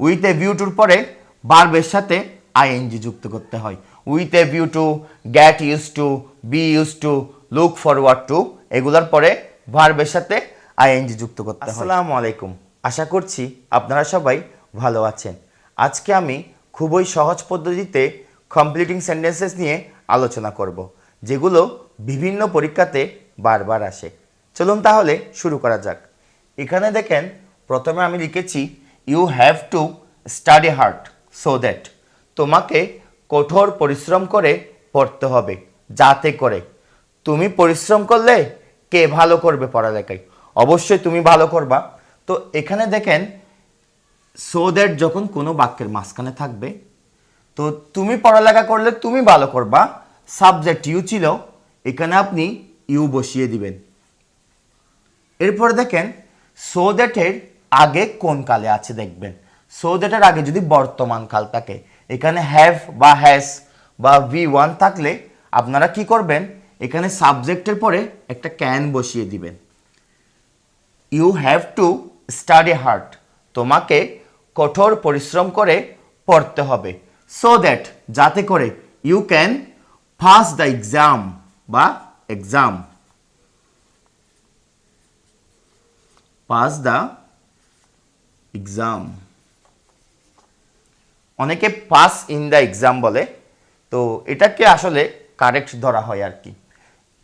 With a view টুর পরে বার্বের সাথে আইএনজি যুক্ত করতে হয়। With a view to get use to be use to look forward to এগুলোর পরে ভার্বের সাথে আইএনজি যুক্ত করতে হয়। আসসালামু আলাইকুম। আশা করছি আপনারা সবাই ভালো আছেন। আজকে আমি খুবই সহজ পদ্ধতিতে কমপ্লিটিং সেন্টেন্সেস নিয়ে আলোচনা করব, যেগুলো বিভিন্ন পরীক্ষাতে বারবার আসে। চলুন তাহলে শুরু করা যাক। এখানে দেখেন, প্রথমে আমি লিখেছি you have to study hard so that তোমাকে কঠোর পরিশ্রম করে পড়তে হবে, যাতে করে তুমি পরিশ্রম করলে কে ভালো করবে পড়ালেখায়? অবশ্যই তুমি ভালো করবা। তো এখানে দেখেন সো দ্যাট যখন কোনো বাক্যের মাঝখানে থাকবে, তো তুমি পড়ালেখা করলে তুমি ভালো করবা। সাবজেক্ট ইউ ছিল, এখানে আপনি ইউ বসিয়ে দিবেন। এরপর দেখেন সো দ্যাটের আগে কোন কালে আছে দেখবেন? সো দ্যাটের আগে যদি বর্তমান কাল থাকে, এখানে হ্যাভ বা হ্যাস বা ভি ওয়ান থাকলে আপনারা কি করবেন? এখানে সাবজেক্টের পরে একটা ক্যান বসিয়ে দিবেন। You have to study hard তোমাকে কঠোর পরিশ্রম করে পড়তে হবে। সো দ্যাট যাতে করে you can pass the exam বা এক্সাম পাস দ্য এক্সাম অনেকে পাস ইন দ্য এক্সাম বলে, তো এটাকে আসলে কারেক্ট ধরা হয় আর কি।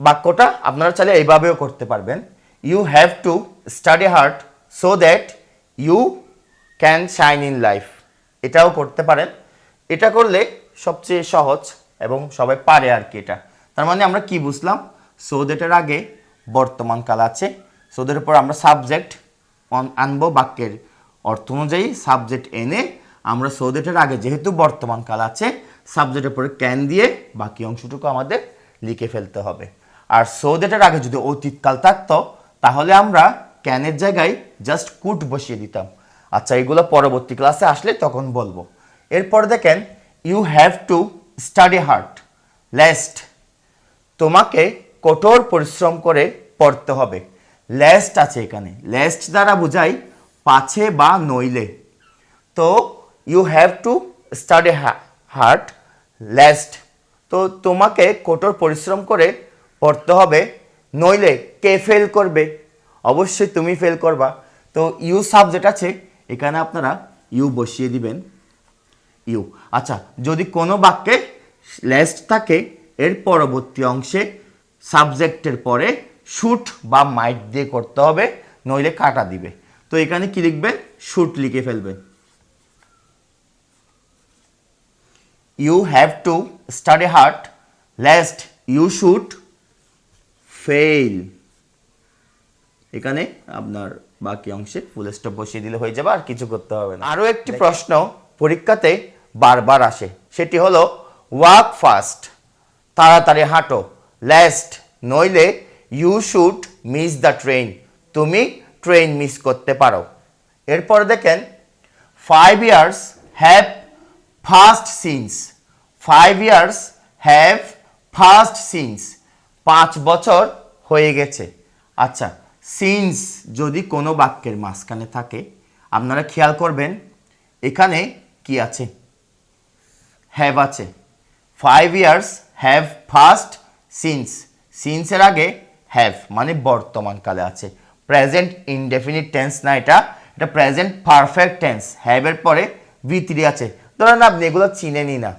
বাক্যটা আপনারা চাইলে এইভাবেও করতে পারবেন। You have to study hard so that you can shine in life এটাও করতে পারেন। এটা করলে সবচেয়ে সহজ এবং সবাই পারে আর কি এটা। তার মানে আমরা কি বুঝলাম? সো দ্যাটের আগে বর্তমান কাল আছে। সো দ্যাটের পর আমরা সাবজেক্ট আনব বাক্যের। অর্থ অনুযায়ী সাবজেক্ট এনে আমরা সো দ্যাটের আগে যেহেতু বর্তমান কাল আছে সাবজেক্টের পরে ক্যান দিয়ে বাকি অংশটুকু আমাদের লিখে ফেলতে হবে। আর সো দ্যাটের আগে যদি অতীতকাল থাকতো, তাহলে আমরা ক্যানের জায়গায় জাস্ট কুট বসিয়ে দিতাম। আচ্ছা এগুলো পরবর্তী ক্লাসে আসলে তখন বলব। এরপর দেখেন you have to study hard lest তোমাকে কঠোর পরিশ্রম করে পড়তে হবে। লেস্ট আছে এখানে। লেস্ট দ্বারা বোঝাই পাছে বা নইলে। তো you have to study hard lest তো তোমাকে কঠোর পরিশ্রম করে পড়তে হবে, নইলে কে ফেল করবে? অবশ্যই তুমি ফেল করবা। তো ইউ সাবজেক্ট আছে, এখানে আপনারা ইউ বসিয়ে দিবেন। ইউ আচ্ছা যদি কোনো বাক্যে লেস্ট থাকে, এর পরবর্তী অংশে সাবজেক্টের পরে শুট বা মাইট দিয়ে করতে হবে, নইলে কাটা দিবে। তো এখানে কি লিখবেন শুট লিখে ফেলবেন you have to study hard lest you should fail এখানে আপনার বাকি অংশে ফুল স্টপ বসিয়ে দিলে হয়ে যাবে আর কিছু করতে হবে না। আরও একটি প্রশ্ন পরীক্ষাতে বারবার আসে। সেটি হলো ওয়াক ফাস্ট তাড়াতাড়ি হাঁটো লেস্ট নইলে you should miss the train তুমি ট্রেন মিস করতে পারো। এরপর দেখেন five years have passed since five years have passed since পাঁচ বছর হয়ে গেছে। আচ্ছা সিন্স যদি কোনো বাক্যের মাঝখানে থাকে, আপনারা খেয়াল করবেন, এখানে কি আছে? হ্যাভ আছে। Five years have passed since সিন্সের আগে হ্যাভ মানে বর্তমান কালে আছে। প্রেজেন্ট ইনডেফিনিট টেন্স না এটা এটা প্রেজেন্ট পারফেক্ট টেন্স হ্যাভের পরে ভি থ্রি আছে। ধরেন আপনি এগুলো চিনেনই না।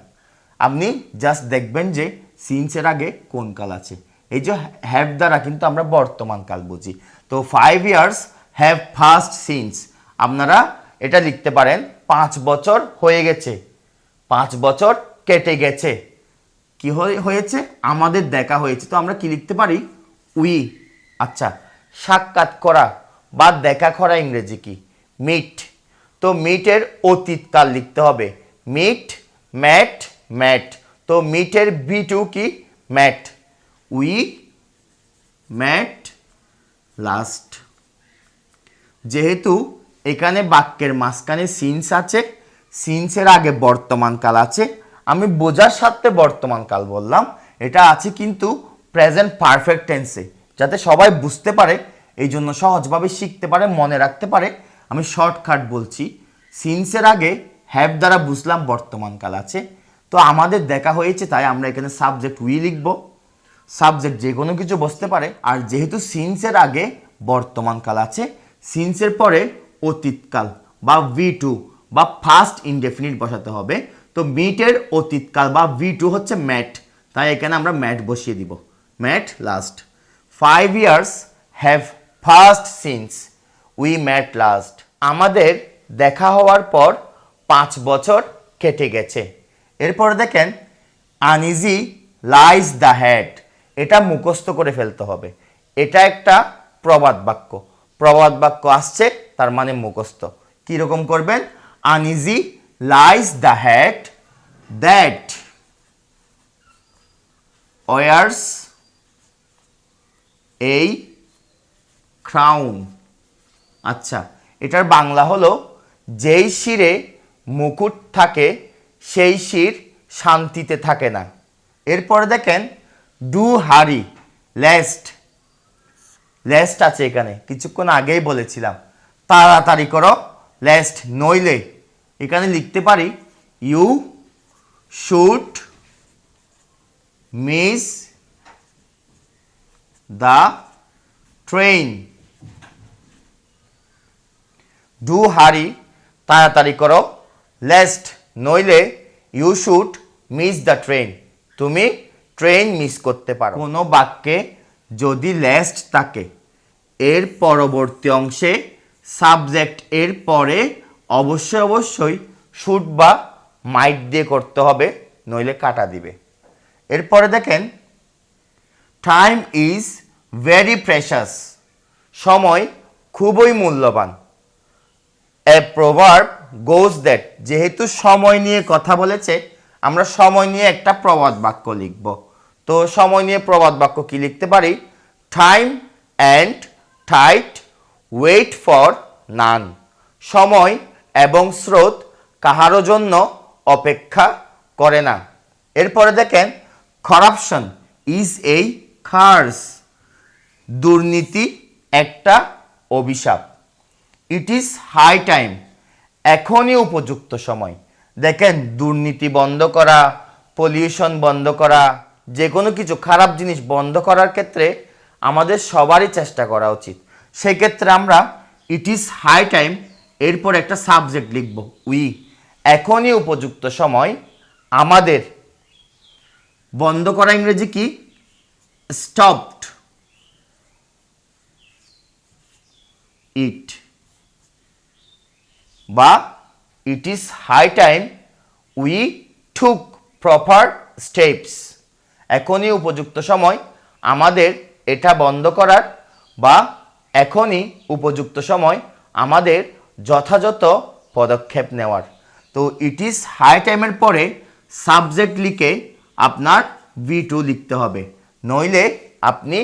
আপনি জাস্ট দেখবেন যে সিন্সের আগে কোন কাল আছে। এই যে হ্যাভ দ্বারা কিন্তু আমরা বর্তমান কাল বুঝি। তো five years have passed since আপনারা এটা লিখতে পারেন, পাঁচ বছর হয়ে গেছে। পাঁচ বছর কেটে গেছে। কি হয়ে- হয়েছে? আমাদের দেখা হয়েছে। তো আমরা কি লিখতে পারি? উই আচ্ছা সাক্ষাৎ করা বা দেখা করা ইংরেজি কি? মিট তো মিটের অতীতকাল লিখতে হবে। মিট ম্যাট ম্যাট তো মিটের বি টু কি? ম্যাট উই ম্যাট লাস্ট যেহেতু এখানে বাক্যের মাঝখানে সিন্স আছে সিন্সের আগে বর্তমান কাল আছে, আমি বোঝার সাথে বর্তমান কাল বললাম। এটা আছে কিন্তু প্রেজেন্ট পারফেক্ট টেন্সে যাতে সবাই বুঝতে পারে, এই জন্য সহজভাবে শিখতে পারে, মনে রাখতে পারে। আমি শর্টকাট বলছি সিন্সের আগে হ্যাভ দ্বারা বুঝলাম বর্তমানকাল আছে। তো আমাদের দেখা হয়েছে তাই আমরা এখানে সাবজেক্ট উই লিখব। সাবজেক্ট যে কোনো কিছু বসতে পারে। আর যেহেতু সিন্সের আগে বর্তমানকাল আছে সিন্সের পরে অতীতকাল বা ভি টু বা ফার্স্ট ইনডেফিনিট বসাতে হবে। তো মিটের অতীতকাল বা ভি টু হচ্ছে ম্যাট। তাই এখানে আমরা ম্যাট বসিয়ে দিব। Met last five years have passed since we met last আমাদের দেখা হওয়ার পর পাঁচ বছর কেটে গেছে। এরপর দেখেন আনইজি লাইজ দ্য হেড এটা মুখস্থ করে ফেলতে হবে। এটা একটা প্রবাদ বাক্য। প্রবাদ বাক্য আসছে, তার মানে মুখস্থ। কীরকম করবেন? Uneasy lies the head that wears এই ক্রাউন আচ্ছা এটার বাংলা হলো, যেই শিরে মুকুট থাকে, সেই শির শান্তিতে থাকে না। এরপরে দেখেন ডু হারি লেস্ট লেস্ট আছে এখানে। কিছুক্ষণ আগেই বলেছিলাম। তাড়াতাড়ি করো লেস্ট নইলে। এখানে লিখতে পারি you should miss the train do hurry তাড়াতাড়ি করো। লেস্ট নইলে you should miss the train তুমি ট্রেন মিস করতে পারো। কোনো বাক্যে যদি লেস্ট থাকে, এর পরবর্তী অংশে সাবজেক্ট এর পরে অবশ্যই অবশ্যই শুড বা মাইট দিয়ে করতে হবে, নইলে কাটা দিবে। এরপরে দেখেন টাইম ইজ ভেরি প্রেশাস সময় খুবই মূল্যবান। এ প্রভার্ব গোজ দ্যাট যেহেতু সময় নিয়ে কথা বলেছে, আমরা সময় নিয়ে একটা প্রবাদ বাক্য লিখব। তো সময় নিয়ে প্রবাদ বাক্য কি লিখতে পারি? Time and tide wait for none সময় এবং স্রোত কাহারও জন্য অপেক্ষা করে না। এরপরে দেখেন করাপশন ইজ এই খার্স। দুর্নীতি একটা অভিশাপ। ইট ইজ হাই টাইম এখনই উপযুক্ত সময়। দেখেন, দুর্নীতি বন্ধ করা পলিউশন বন্ধ করা যে কোনো কিছু খারাপ জিনিস বন্ধ করার ক্ষেত্রে আমাদের সবারই চেষ্টা করা উচিত। সেক্ষেত্রে আমরা ইট ইজ হাই টাইম এরপর একটা সাবজেক্ট লিখব। উই এখনই উপযুক্ত সময় আমাদের। বন্ধ করা ইংরেজি কি? স্টপড ইট বা it is high time we took proper steps এখনই উপযুক্ত সময় আমাদের এটা বন্ধ করার বা এখনই উপযুক্ত সময় আমাদের যথাযথ পদক্ষেপ নেওয়ার। তো ইট ইজ হাই টাইমের পরে সাবজেক্ট লিখে আপনার ভি টু লিখতে হবে। নইলে আপনি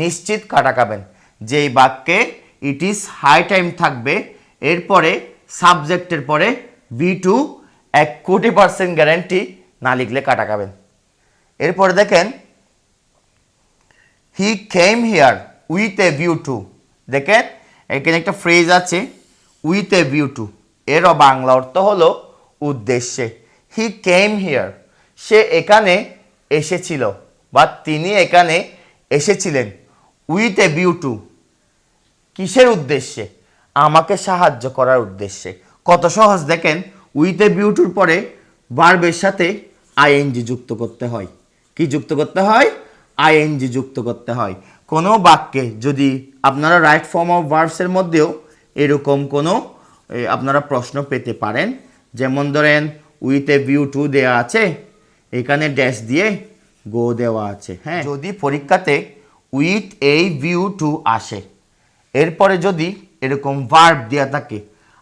নিশ্চিত কাটা খাবেন যেই বাক্যে ইট ইজ হাই টাইম থাকবে, এরপরে সাবজেক্টের পরে বি টু এক কোটি পার্সেন্ট গ্যারান্টি না লিখলে কাটা খাবেন এরপরে দেখেন he came here with a view to দেখেন, এখানে একটা ফ্রেজ আছে উইথ এ ভিউ টু এরও বাংলা অর্থ হলো উদ্দেশ্যে। হি কেম হিয়ার সে এখানে এসেছিল। বা তিনি এখানে এসেছিলেন উইথ এ ভিউ টু কিসের উদ্দেশ্যে? আমাকে সাহায্য করার উদ্দেশ্যে। কত সহজ দেখেন উইথ এ বিউটির পরে ভার্বের সাথে আইএনজি যুক্ত করতে হয়। কি যুক্ত করতে হয়? আইএনজি যুক্ত করতে হয়। কোনো বাক্যে যদি আপনারা রাইট ফর্ম অফ ভার্বসের মধ্যেও এরকম কোনো আপনারা প্রশ্ন পেতে পারেন, যেমন ধরেন উইথ এ ভিউ টু দেওয়া আছে, এখানে ড্যাশ দিয়ে গো দেওয়া আছে হ্যাঁ? যদি পরীক্ষাতে উইথ এই ভিউ টু আসে, এরপরে যদি এরকম ভার্ব দেওয়া থাকে,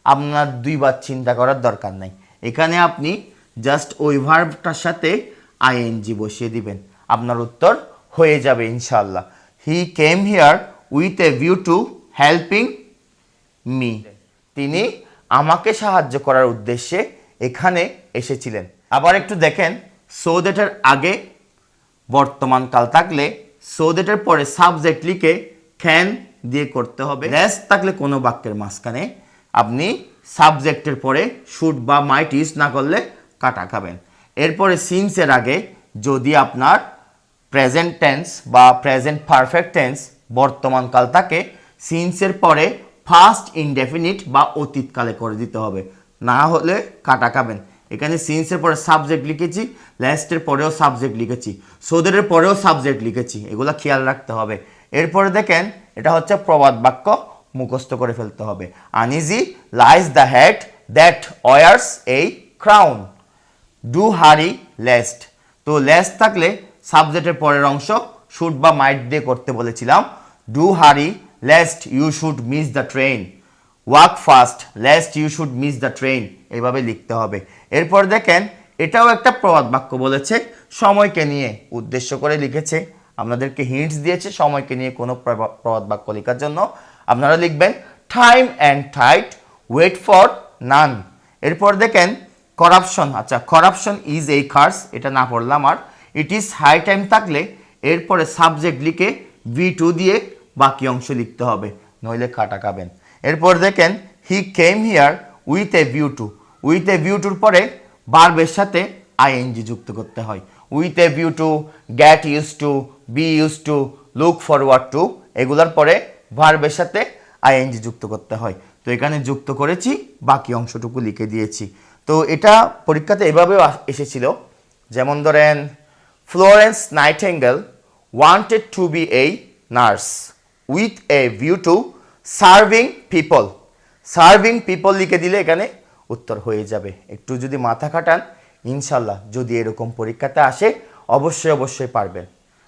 আপনার দুইবার চিন্তা করার দরকার নাই। এখানে আপনি জাস্ট ওই ভার্বটার সাথে আইএনজি বসিয়ে দিবেন। আপনার উত্তর হয়ে যাবে ইনশাল্লাহ he came here with a view to helping me তিনি আমাকে সাহায্য করার উদ্দেশ্যে এখানে এসেছিলেন। আবার একটু দেখেন সো দ্যাটের আগে বর্তমান কাল থাকলে সো দ্যাটের পরে সাবজেক্ট লিখে ক্যান দিয়ে করতে হবে। লেস থাকলে কোনো বাক্যের মাঝখানে আপনি সাবজেক্টের পরে শুড বা মাইট ইউজ না করলে কাটা খাবেন। এরপরে সিন্সের আগে যদি আপনার প্রেজেন্ট টেন্স বা প্রেজেন্ট পারফেক্ট টেন্স বর্তমান কাল থাকে সিন্সের পরে ফার্স্ট ইনডেফিনিট বা অতীতকালে করে দিতে হবে। না হলে কাটা খাবেন। এখানে সিন্সের পরে সাবজেক্ট লিখেছি লাস্টের পরেও সাবজেক্ট লিখেছি সোদেরের পরেও সাবজেক্ট লিখেছি, এগুলো খেয়াল রাখতে হবে। এরপরে দেখেন, এটা হচ্ছে প্রবাদ বাক্য, মুখস্থ করে ফেলতে হবে। Uneasy lies the head that wears এই ক্রাউন ডু হারি লেস্ট তো লেস্ট থাকলে সাবজেক্টের পরের অংশ শুট বা মাইট দিয়ে করতে বলেছিলাম। Do hurry lest you should miss the train walk fast, lest you should miss the train, এইভাবে লিখতে হবে। এরপর দেখেন, এটাও একটা প্রবাদ বাক্য বলেছে, সময়কে নিয়ে উদ্দেশ্য করে লিখেছে। আপনাদেরকে হিন্টস দিয়েছে সময়কে নিয়ে কোনো প্রবা- প্রবাদ বাক্য লেখার জন্য। আপনারা লিখবেন time and tide wait for none এরপর দেখেন করাপশন আচ্ছা করাপশন ইজ এই কার্স এটা না পড়লাম আর ইট ইজ হাই টাইম থাকলে এরপরে সাবজেক্ট লিখে ভি টু দিয়ে বাকি অংশ লিখতে হবে। নইলে কাটা খাবেন এরপর দেখেন he came here with a view to with a view টুর পরে বার্বের সাথে আইএনজি যুক্ত করতে হয়। With a view to get used to be used to look forward to এগুলোর পরে ভার্বের সাথে আইএনজি যুক্ত করতে হয়। তো এখানে যুক্ত করেছি, বাকি অংশটুকু লিখে দিয়েছি। তো এটা পরীক্ষাতে এভাবেও এসেছিল। যেমন ধরেন Florence Nightingale wanted to be এই nurse with a view to serving people serving people লিখে দিলে এখানে উত্তর হয়ে যাবে। একটু যদি মাথা খাটান ইনশাল্লাহ যদি এরকম পরীক্ষাতে আসে, অবশ্যই অবশ্যই পারবেন।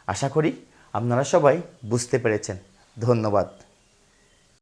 আশা করি আপনারা সবাই বুঝতে পেরেছেন। ধন্যবাদ।